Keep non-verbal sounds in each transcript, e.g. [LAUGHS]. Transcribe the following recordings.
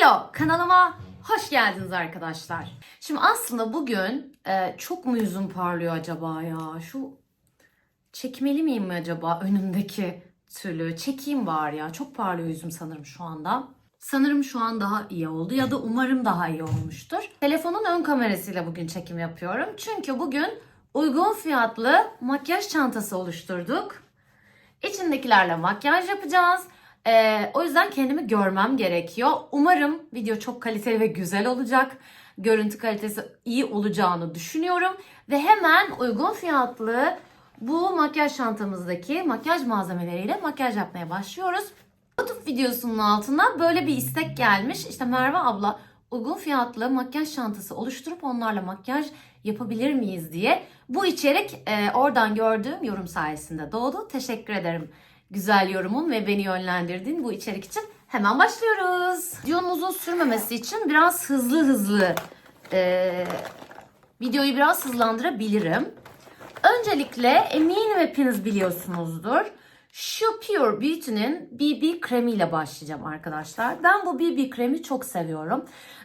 Hello kanalıma hoş geldiniz arkadaşlar. Şimdi aslında bugün e, çok mu yüzüm parlıyor acaba ya? Şu çekmeli miyim mi acaba önümdeki tülü? Çekeyim var ya. Çok parlıyor yüzüm sanırım şu anda. Sanırım şu an daha iyi oldu ya da umarım daha iyi olmuştur. Telefonun ön kamerasıyla bugün çekim yapıyorum. Çünkü bugün uygun fiyatlı makyaj çantası oluşturduk. İçindekilerle makyaj yapacağız. Ee, o yüzden kendimi görmem gerekiyor. Umarım video çok kaliteli ve güzel olacak. Görüntü kalitesi iyi olacağını düşünüyorum. Ve hemen uygun fiyatlı bu makyaj çantamızdaki makyaj malzemeleriyle makyaj yapmaya başlıyoruz. YouTube videosunun altına böyle bir istek gelmiş. İşte Merve abla uygun fiyatlı makyaj çantası oluşturup onlarla makyaj yapabilir miyiz diye. Bu içerik e, oradan gördüğüm yorum sayesinde doğdu. Teşekkür ederim güzel yorumun ve beni yönlendirdiğin bu içerik için. Hemen başlıyoruz. Videonun uzun sürmemesi için biraz hızlı hızlı e, videoyu biraz hızlandırabilirim. Öncelikle eminim hepiniz biliyorsunuzdur. Şu Pure Beauty'nin BB kremiyle başlayacağım arkadaşlar. Ben bu BB kremi çok seviyorum.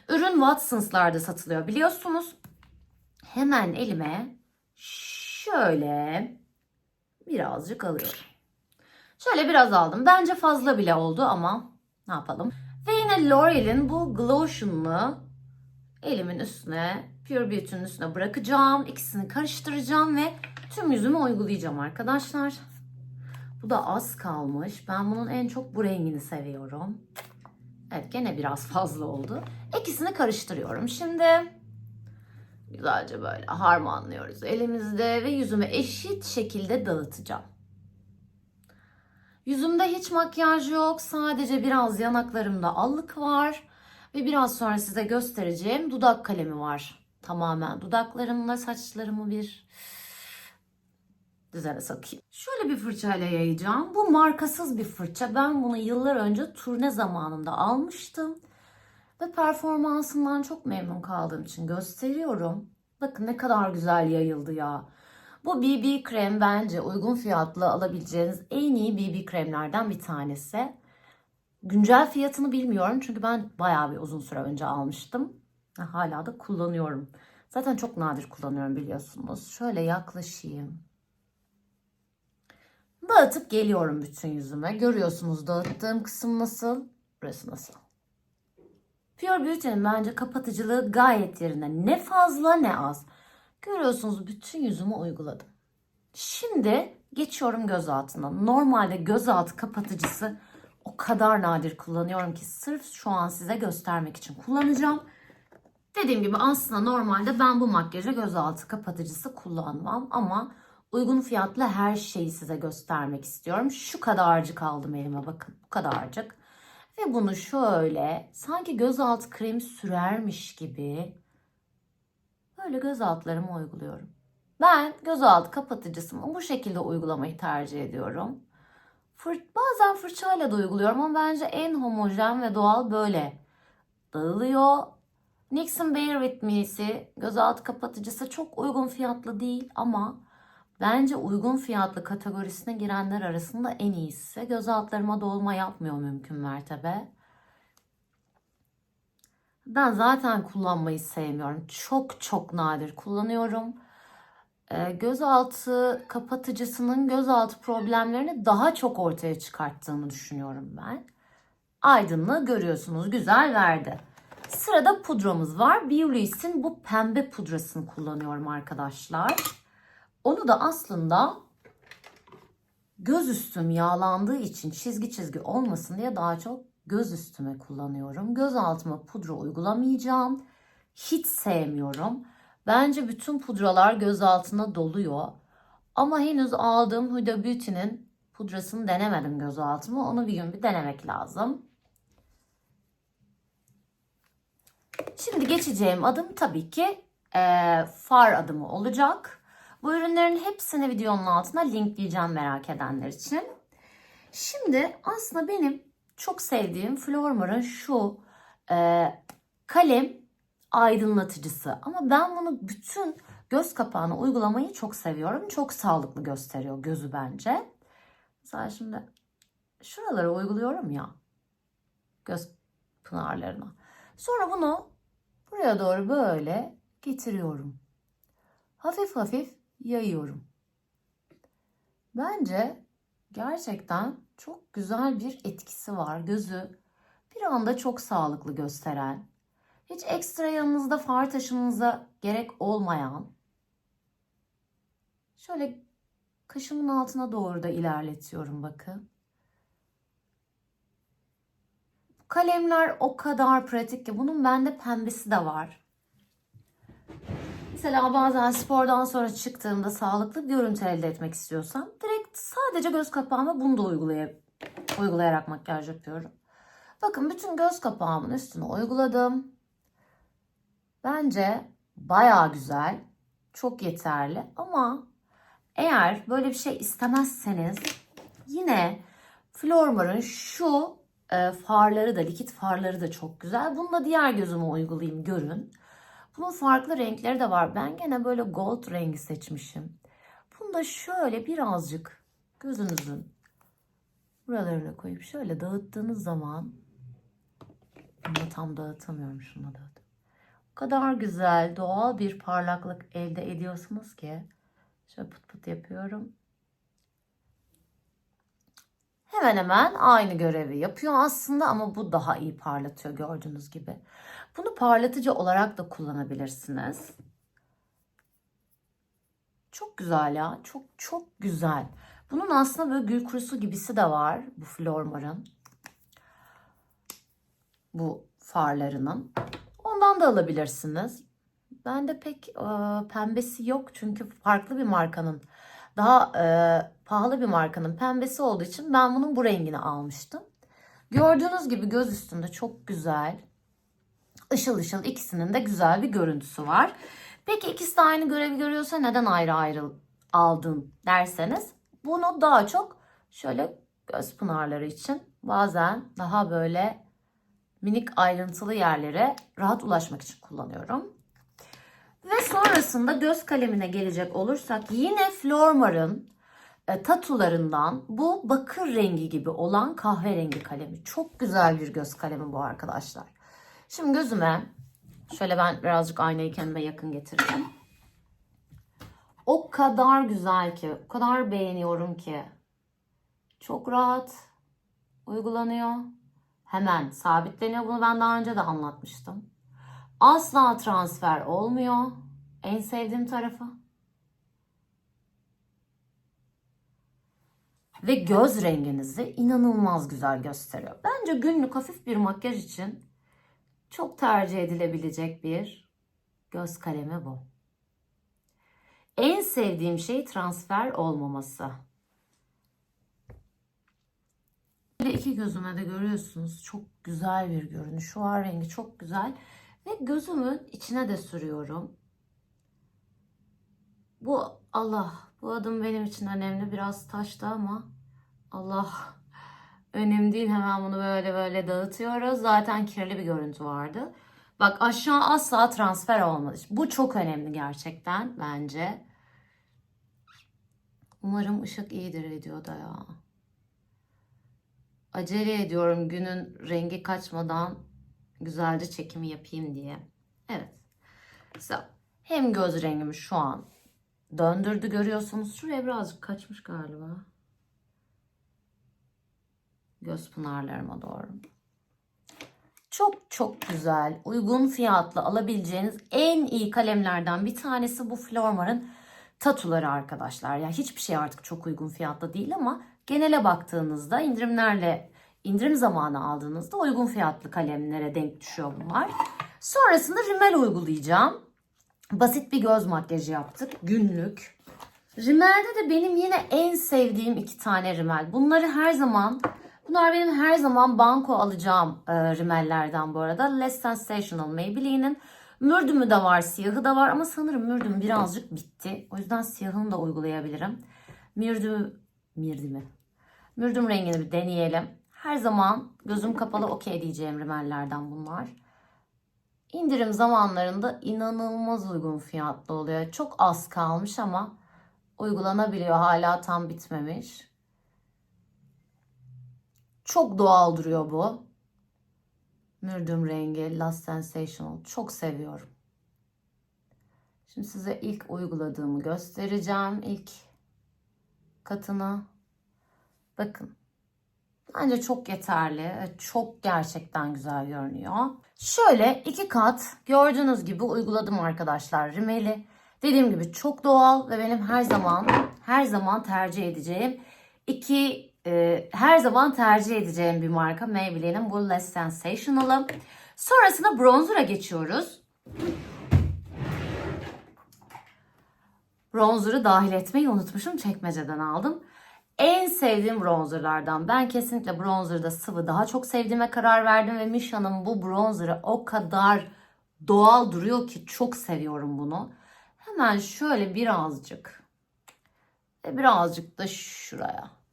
Ürün Watsons'larda satılıyor biliyorsunuz. Hemen elime şöyle birazcık alıyorum. Şöyle biraz aldım. Bence fazla bile oldu ama ne yapalım. Ve yine L'Oreal'in bu Glotion'unu elimin üstüne, Pure Beauty'nin üstüne bırakacağım. İkisini karıştıracağım ve tüm yüzüme uygulayacağım arkadaşlar. Bu da az kalmış. Ben bunun en çok bu rengini seviyorum. Evet gene biraz fazla oldu. İkisini karıştırıyorum. Şimdi güzelce böyle harmanlıyoruz elimizde ve yüzüme eşit şekilde dağıtacağım. Yüzümde hiç makyaj yok. Sadece biraz yanaklarımda allık var. Ve biraz sonra size göstereceğim dudak kalemi var. Tamamen dudaklarımla saçlarımı bir düzene sokayım. Şöyle bir fırçayla yayacağım. Bu markasız bir fırça. Ben bunu yıllar önce turne zamanında almıştım. Ve performansından çok memnun kaldığım için gösteriyorum. Bakın ne kadar güzel yayıldı ya. Bu BB krem bence uygun fiyatlı alabileceğiniz en iyi BB kremlerden bir tanesi. Güncel fiyatını bilmiyorum çünkü ben bayağı bir uzun süre önce almıştım. Hala da kullanıyorum. Zaten çok nadir kullanıyorum biliyorsunuz. Şöyle yaklaşayım. Dağıtıp geliyorum bütün yüzüme. Görüyorsunuz dağıttığım kısım nasıl, burası nasıl. Pure Beauty'nin bence kapatıcılığı gayet yerinde. Ne fazla ne az. Görüyorsunuz bütün yüzüme uyguladım. Şimdi geçiyorum göz altına. Normalde göz altı kapatıcısı o kadar nadir kullanıyorum ki sırf şu an size göstermek için kullanacağım. Dediğim gibi aslında normalde ben bu makyaja gözaltı kapatıcısı kullanmam ama uygun fiyatlı her şeyi size göstermek istiyorum. Şu kadarcık aldım elime bakın bu kadarcık. Ve bunu şöyle sanki gözaltı kremi sürermiş gibi böyle göz altlarıma uyguluyorum. Ben gözaltı kapatıcısını bu şekilde uygulamayı tercih ediyorum. Fır, bazen fırçayla da uyguluyorum ama bence en homojen ve doğal böyle dağılıyor. Nixon Bear With Me'si gözaltı kapatıcısı çok uygun fiyatlı değil ama bence uygun fiyatlı kategorisine girenler arasında en iyisi. Göz altlarıma dolma yapmıyor mümkün mertebe. Ben zaten kullanmayı sevmiyorum. Çok çok nadir kullanıyorum. Ee, gözaltı kapatıcısının gözaltı problemlerini daha çok ortaya çıkarttığını düşünüyorum ben. Aydınlığı görüyorsunuz. Güzel verdi. Sırada pudramız var. Beulis'in bu pembe pudrasını kullanıyorum arkadaşlar. Onu da aslında göz üstüm yağlandığı için çizgi çizgi olmasın diye daha çok göz üstüme kullanıyorum. Göz altıma pudra uygulamayacağım. Hiç sevmiyorum. Bence bütün pudralar göz altına doluyor. Ama henüz aldığım Huda Beauty'nin pudrasını denemedim göz altıma. Onu bir gün bir denemek lazım. Şimdi geçeceğim adım tabii ki e, far adımı olacak. Bu ürünlerin hepsini videonun altına linkleyeceğim merak edenler için. Şimdi aslında benim çok sevdiğim Flormar'ın şu e, kalem aydınlatıcısı. Ama ben bunu bütün göz kapağına uygulamayı çok seviyorum. Çok sağlıklı gösteriyor gözü bence. Mesela şimdi şuralara uyguluyorum ya. Göz pınarlarına. Sonra bunu buraya doğru böyle getiriyorum. Hafif hafif yayıyorum. Bence gerçekten çok güzel bir etkisi var. Gözü bir anda çok sağlıklı gösteren, hiç ekstra yanınızda far taşımanıza gerek olmayan, şöyle kaşımın altına doğru da ilerletiyorum bakın. Kalemler o kadar pratik ki bunun bende pembesi de var. Mesela bazen spordan sonra çıktığımda sağlıklı bir görüntü elde etmek istiyorsam direkt sadece göz kapağıma bunu da uygulay uygulayarak makyaj yapıyorum. Bakın bütün göz kapağımın üstüne uyguladım. Bence baya güzel. Çok yeterli ama eğer böyle bir şey istemezseniz yine Flormar'ın şu e, farları da likit farları da çok güzel. Bunu da diğer gözüme uygulayayım görün. Bunun farklı renkleri de var. Ben gene böyle gold rengi seçmişim. Bunu da şöyle birazcık gözünüzün buralarına koyup şöyle dağıttığınız zaman bunu tam dağıtamıyorum şunu dağıt. O kadar güzel doğal bir parlaklık elde ediyorsunuz ki şöyle pıt pıt yapıyorum. Hemen hemen aynı görevi yapıyor aslında ama bu daha iyi parlatıyor gördüğünüz gibi. Bunu parlatıcı olarak da kullanabilirsiniz. Çok güzel ya. Çok çok güzel. Bunun aslında böyle gül kurusu gibisi de var bu Flormar'ın. Bu farlarının. Ondan da alabilirsiniz. Bende pek e, pembesi yok çünkü farklı bir markanın daha e, pahalı bir markanın pembesi olduğu için ben bunun bu rengini almıştım. Gördüğünüz gibi göz üstünde çok güzel. Işıl ışıl ikisinin de güzel bir görüntüsü var. Peki ikisi de aynı görevi görüyorsa neden ayrı ayrı aldın derseniz bunu daha çok şöyle göz pınarları için bazen daha böyle minik ayrıntılı yerlere rahat ulaşmak için kullanıyorum. Ve sonrasında göz kalemine gelecek olursak yine Flormar'ın e, tatularından bu bakır rengi gibi olan kahverengi kalemi. Çok güzel bir göz kalemi bu arkadaşlar. Şimdi gözüme şöyle ben birazcık aynayı kendime yakın getireyim. O kadar güzel ki, o kadar beğeniyorum ki. Çok rahat uygulanıyor. Hemen sabitleniyor. Bunu ben daha önce de anlatmıştım. Asla transfer olmuyor. En sevdiğim tarafı. Ve göz renginizi inanılmaz güzel gösteriyor. Bence günlük hafif bir makyaj için çok tercih edilebilecek bir göz kalemi bu. En sevdiğim şey transfer olmaması. Böyle iki gözüme de görüyorsunuz. Çok güzel bir görünüş var. Rengi çok güzel. Ve gözümün içine de sürüyorum. Bu Allah bu adım benim için önemli. Biraz taştı ama Allah önemli değil. Hemen bunu böyle böyle dağıtıyoruz. Zaten kirli bir görüntü vardı. Bak aşağı asla transfer olmadı. Bu çok önemli gerçekten bence. Umarım ışık iyidir videoda ya. Acele ediyorum günün rengi kaçmadan güzelce çekimi yapayım diye. Evet. So, hem göz rengimi şu an döndürdü görüyorsunuz. Şuraya birazcık kaçmış galiba. Göz pınarlarıma doğru. Çok çok güzel, uygun fiyatlı alabileceğiniz en iyi kalemlerden bir tanesi bu Flormar'ın tatuları arkadaşlar. Ya hiçbir şey artık çok uygun fiyatlı değil ama genele baktığınızda indirimlerle indirim zamanı aldığınızda uygun fiyatlı kalemlere denk düşüyor bunlar. Sonrasında rimel uygulayacağım. Basit bir göz makyajı yaptık günlük. Rimelde de benim yine en sevdiğim iki tane rimel. Bunları her zaman Bunlar benim her zaman banko alacağım e, rimellerden bu arada. Less Sensational Maybelline'in. Mürdümü de var, siyahı da var ama sanırım mürdüm birazcık bitti. O yüzden siyahını da uygulayabilirim. Mürdüm, mürdümü. Mürdüm rengini bir deneyelim. Her zaman gözüm kapalı okey diyeceğim rimellerden bunlar. İndirim zamanlarında inanılmaz uygun fiyatlı oluyor. Çok az kalmış ama uygulanabiliyor. Hala tam bitmemiş. Çok doğal duruyor bu. Mürdüm rengi Last Sensational. Çok seviyorum. Şimdi size ilk uyguladığımı göstereceğim. İlk katını. Bakın. Bence çok yeterli. Çok gerçekten güzel görünüyor. Şöyle iki kat gördüğünüz gibi uyguladım arkadaşlar rimeli. Dediğim gibi çok doğal ve benim her zaman her zaman tercih edeceğim iki e, her zaman tercih edeceğim bir marka Maybelline'in bu Less Sensational'ı. Sonrasında bronzer'a geçiyoruz. Bronzer'ı dahil etmeyi unutmuşum. Çekmeceden aldım. En sevdiğim bronzerlardan. Ben kesinlikle bronzerda sıvı daha çok sevdiğime karar verdim ve Misha'nın bu bronzerı o kadar doğal duruyor ki çok seviyorum bunu. Hemen şöyle birazcık ve birazcık da şuraya.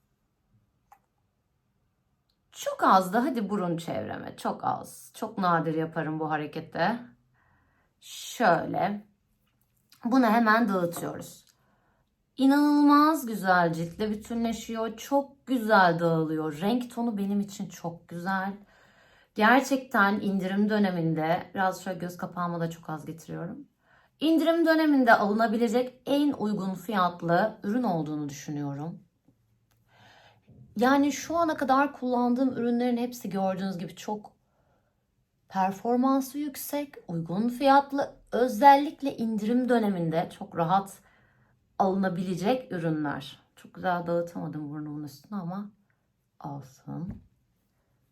Çok az da hadi burun çevreme. Çok az. Çok nadir yaparım bu hareketi. Şöyle. Bunu hemen dağıtıyoruz. İnanılmaz güzel ciltle bütünleşiyor. Çok güzel dağılıyor. Renk tonu benim için çok güzel. Gerçekten indirim döneminde biraz şöyle göz kapağıma da çok az getiriyorum. İndirim döneminde alınabilecek en uygun fiyatlı ürün olduğunu düşünüyorum. Yani şu ana kadar kullandığım ürünlerin hepsi gördüğünüz gibi çok performansı yüksek, uygun fiyatlı, özellikle indirim döneminde çok rahat alınabilecek ürünler. Çok güzel dağıtamadım burnumun üstüne ama olsun.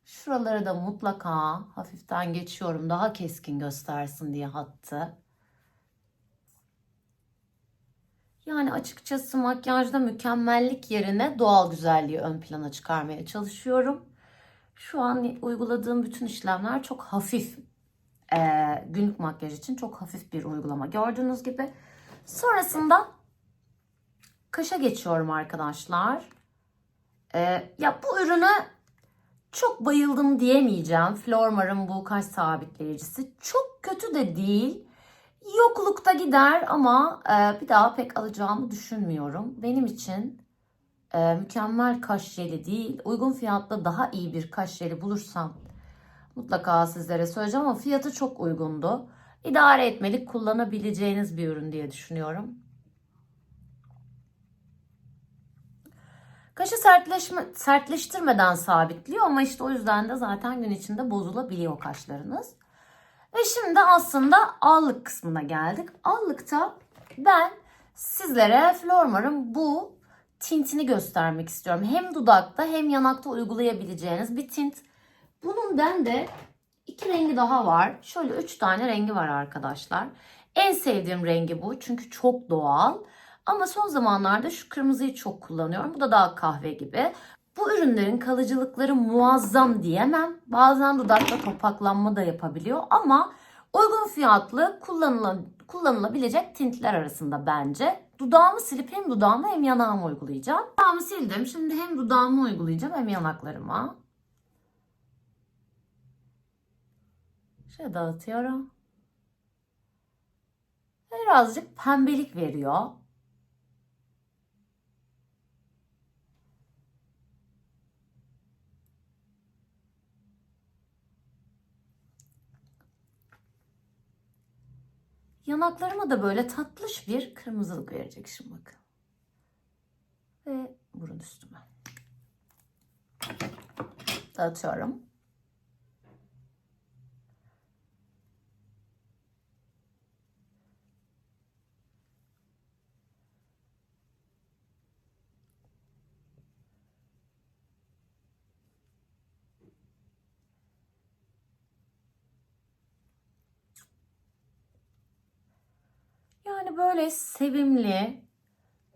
Şuraları da mutlaka hafiften geçiyorum daha keskin göstersin diye hattı. Yani açıkçası makyajda mükemmellik yerine doğal güzelliği ön plana çıkarmaya çalışıyorum. Şu an uyguladığım bütün işlemler çok hafif. Ee, günlük makyaj için çok hafif bir uygulama. Gördüğünüz gibi. Sonrasında kaşa geçiyorum arkadaşlar. Ee, ya bu ürüne çok bayıldım diyemeyeceğim. Flormar'ın bu kaş sabitleyicisi. Çok kötü de değil. Yoklukta gider ama e, bir daha pek alacağımı düşünmüyorum. Benim için e, mükemmel kaş jeli değil, uygun fiyatlı daha iyi bir kaş jeli bulursam mutlaka sizlere söyleyeceğim ama fiyatı çok uygundu. İdare etmelik kullanabileceğiniz bir ürün diye düşünüyorum. Kaşı sertleşme, sertleştirmeden sabitliyor ama işte o yüzden de zaten gün içinde bozulabiliyor kaşlarınız. Ve şimdi aslında allık kısmına geldik. Allıkta ben sizlere Flormar'ın bu tintini göstermek istiyorum. Hem dudakta hem yanakta uygulayabileceğiniz bir tint. Bunun bende iki rengi daha var. Şöyle üç tane rengi var arkadaşlar. En sevdiğim rengi bu çünkü çok doğal. Ama son zamanlarda şu kırmızıyı çok kullanıyorum. Bu da daha kahve gibi. Bu ürünlerin kalıcılıkları muazzam diyemem. Bazen dudakta topaklanma da yapabiliyor ama uygun fiyatlı kullanılan, kullanılabilecek tintler arasında bence. Dudağımı silip hem dudağıma hem yanağıma uygulayacağım. Dudağımı sildim. Şimdi hem dudağıma uygulayacağım hem yanaklarıma. Şöyle dağıtıyorum. Birazcık pembelik veriyor. Yanaklarıma da böyle tatlış bir kırmızılık verecek şimdi bakın. Ve burun üstüme. Dağıtıyorum. Yani böyle sevimli,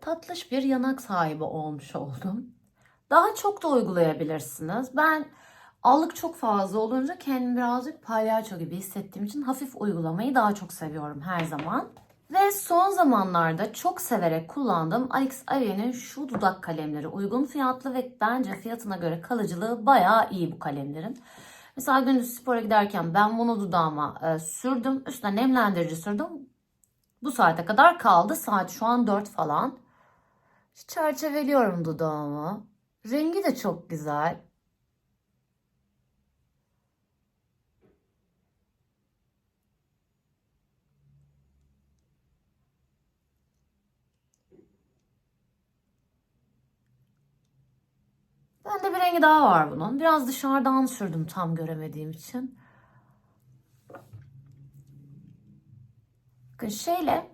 tatlış bir yanak sahibi olmuş oldum. Daha çok da uygulayabilirsiniz. Ben allık çok fazla olunca kendimi birazcık palyaço gibi hissettiğim için hafif uygulamayı daha çok seviyorum her zaman. Ve son zamanlarda çok severek kullandığım Alex Aria'nın şu dudak kalemleri uygun fiyatlı ve bence fiyatına göre kalıcılığı bayağı iyi bu kalemlerin. Mesela gündüz spora giderken ben bunu dudağıma e, sürdüm. Üstüne nemlendirici sürdüm. Bu saate kadar kaldı. Saat şu an 4 falan. Çerçeveliyorum dudağımı. Rengi de çok güzel. Bende bir rengi daha var bunun. Biraz dışarıdan sürdüm tam göremediğim için. Şeyle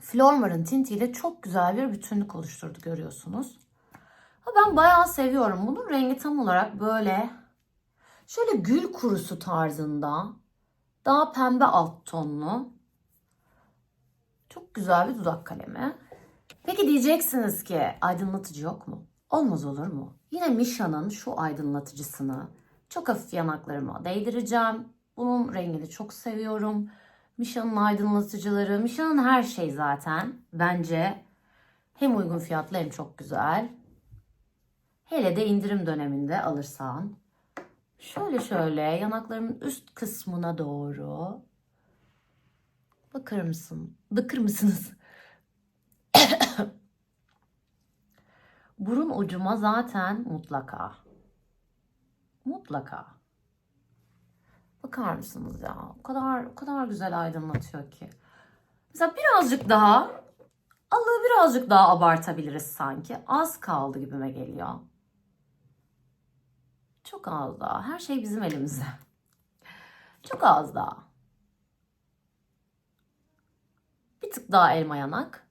Flormar'ın tintiyle çok güzel bir bütünlük oluşturdu görüyorsunuz. Ben bayağı seviyorum. Bunun rengi tam olarak böyle şöyle gül kurusu tarzında. Daha pembe alt tonlu. Çok güzel bir dudak kalemi. Peki diyeceksiniz ki aydınlatıcı yok mu? Olmaz olur mu? Yine Misha'nın şu aydınlatıcısını çok hafif yanaklarıma değdireceğim. Bunun rengini çok seviyorum. Misha'nın aydınlatıcıları, Misha'nın her şey zaten bence hem uygun fiyatlı hem çok güzel. Hele de indirim döneminde alırsan. Şöyle şöyle yanaklarımın üst kısmına doğru. Bakar mısın? Bakır mısınız? [COUGHS] Burun ucuma zaten mutlaka. Mutlaka. Bakar mısınız ya? O kadar o kadar güzel aydınlatıyor ki. Mesela birazcık daha allığı birazcık daha abartabiliriz sanki. Az kaldı gibime geliyor. Çok az daha. Her şey bizim elimizde. Çok az daha. Bir tık daha elma yanak.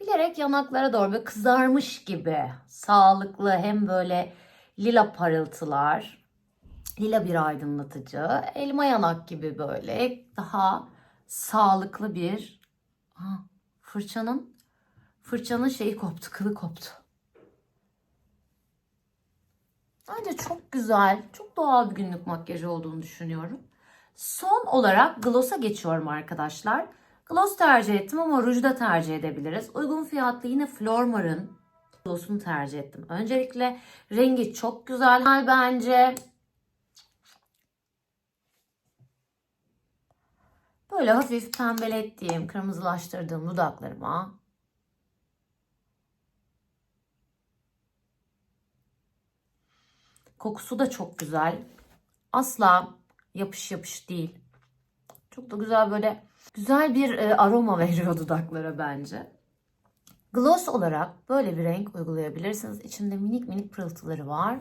Bilerek yanaklara doğru böyle kızarmış gibi sağlıklı hem böyle lila parıltılar, lila bir aydınlatıcı, elma yanak gibi böyle daha sağlıklı bir Aa, fırçanın fırçanın şeyi koptu, kılı koptu. Bence çok güzel, çok doğal bir günlük makyajı olduğunu düşünüyorum. Son olarak gloss'a geçiyorum arkadaşlar. Gloss tercih ettim ama ruj da tercih edebiliriz. Uygun fiyatlı yine Flormar'ın gloss'unu tercih ettim. Öncelikle rengi çok güzel bence. Böyle hafif pembelettiğim, kırmızılaştırdığım dudaklarıma Kokusu da çok güzel. Asla yapış yapış değil. Çok da güzel böyle güzel bir e, aroma [LAUGHS] veriyor dudaklara bence. Gloss olarak böyle bir renk uygulayabilirsiniz. İçinde minik minik pırıltıları var.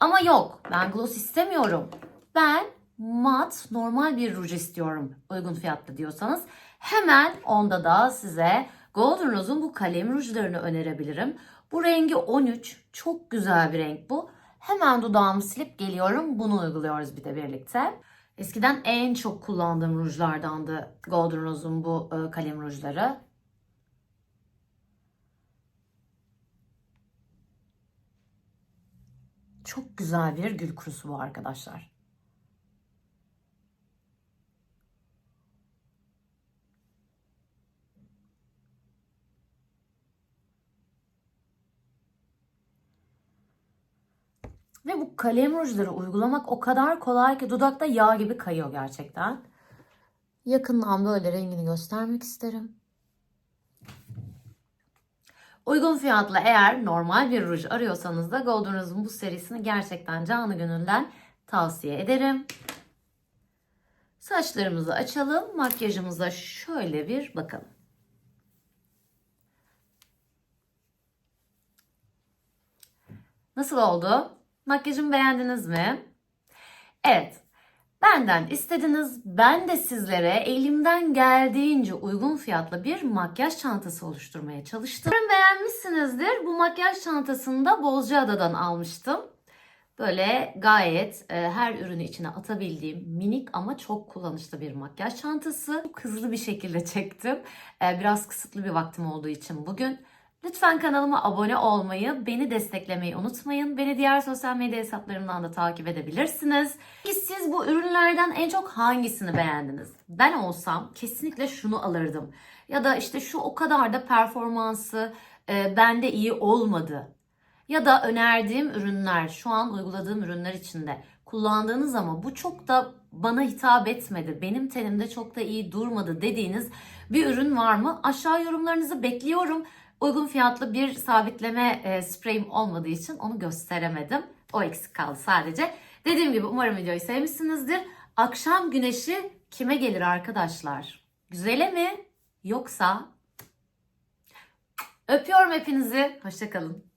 Ama yok ben gloss istemiyorum. Ben mat normal bir ruj istiyorum uygun fiyatlı diyorsanız. Hemen onda da size Golden Rose'un bu kalem rujlarını önerebilirim. Bu rengi 13. Çok güzel bir renk bu. Hemen dudağımı silip geliyorum. Bunu uyguluyoruz bir de birlikte. Eskiden en çok kullandığım rujlardandı Golden Rose'un bu e, kalem rujları. Çok güzel bir gül kurusu bu arkadaşlar. Ve bu kalem rujları uygulamak o kadar kolay ki dudakta yağ gibi kayıyor gerçekten. Yakından böyle rengini göstermek isterim. Uygun fiyatla eğer normal bir ruj arıyorsanız da Golden Rose'un bu serisini gerçekten canı gönülden tavsiye ederim. Saçlarımızı açalım. Makyajımıza şöyle bir bakalım. Nasıl oldu? Makyajımı beğendiniz mi? Evet. Benden istediniz. Ben de sizlere elimden geldiğince uygun fiyatlı bir makyaj çantası oluşturmaya çalıştım. Umarım beğenmişsinizdir. Bu makyaj çantasını da Bozcaada'dan almıştım. Böyle gayet e, her ürünü içine atabildiğim minik ama çok kullanışlı bir makyaj çantası. Çok hızlı bir şekilde çektim. E, biraz kısıtlı bir vaktim olduğu için bugün. Lütfen kanalıma abone olmayı, beni desteklemeyi unutmayın. Beni diğer sosyal medya hesaplarımdan da takip edebilirsiniz. Peki siz bu ürünlerden en çok hangisini beğendiniz? Ben olsam kesinlikle şunu alırdım. Ya da işte şu o kadar da performansı e, bende iyi olmadı. Ya da önerdiğim ürünler, şu an uyguladığım ürünler içinde kullandığınız ama bu çok da bana hitap etmedi, benim tenimde çok da iyi durmadı dediğiniz bir ürün var mı? Aşağı yorumlarınızı bekliyorum. Uygun fiyatlı bir sabitleme e, spreyim olmadığı için onu gösteremedim. O eksik kaldı sadece. Dediğim gibi umarım videoyu sevmişsinizdir. Akşam güneşi kime gelir arkadaşlar? Güzele mi? Yoksa? Öpüyorum hepinizi. Hoşçakalın.